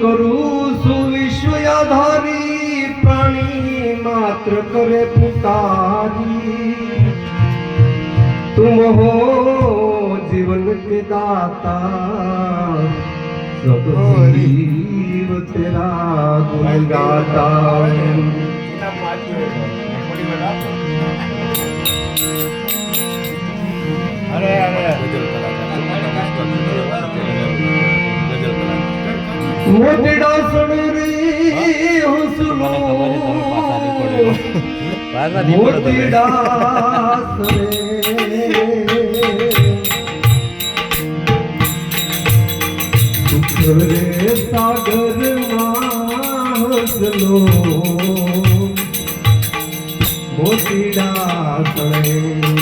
કરું છું વિશ્વ આધારી પ્રાણી માત્ર કરે પુતારી તુમ હો જીવન કે દાતા સબ જીવ તેરા ગુણ ગાતા. મોટેડા સણરી હસલો મોટેડા સણે સુખ રે સાગરમાં હસલો મોતીડા સણે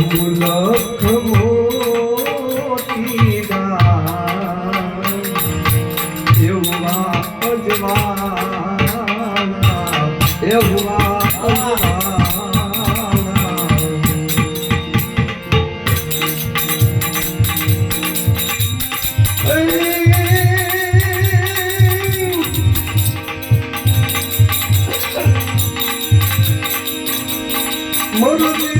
લખ મોટી એવા અજવાના એવા Motorzinho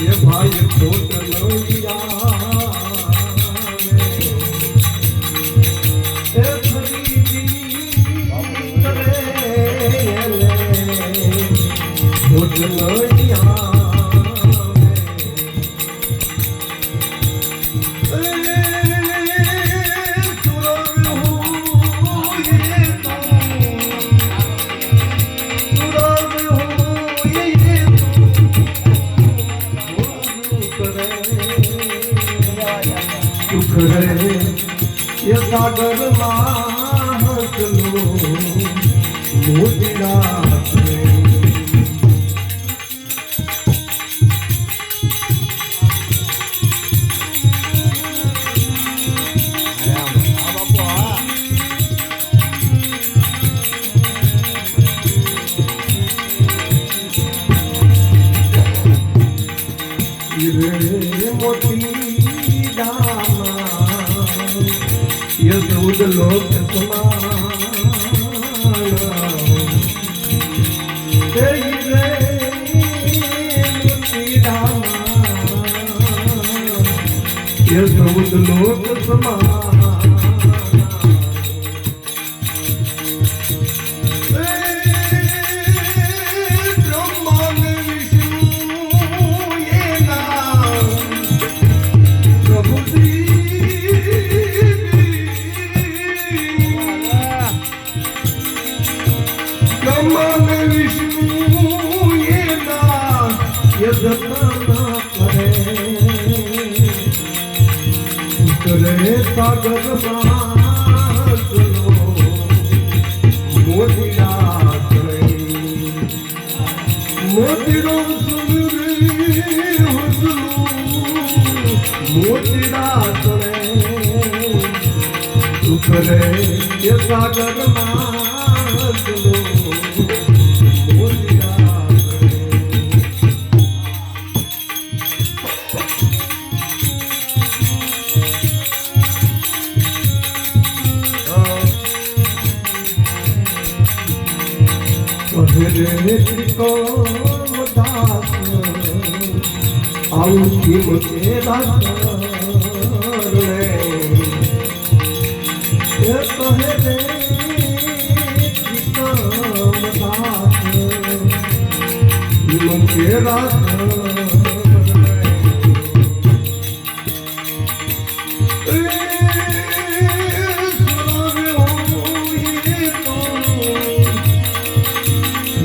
એ ભાઈ ખોટ લોહિયા એ ખરીદી કરે ખોટ લોહિયા સાગરમાં હસલો મોતીડા યસુદ લોક સમાના. તે રે મોતી સાગર મોતીરા મોતીરો મોતીરા કરે સાગરમાં આવું કેમ રે એ કહે રે દાસ કે દાસ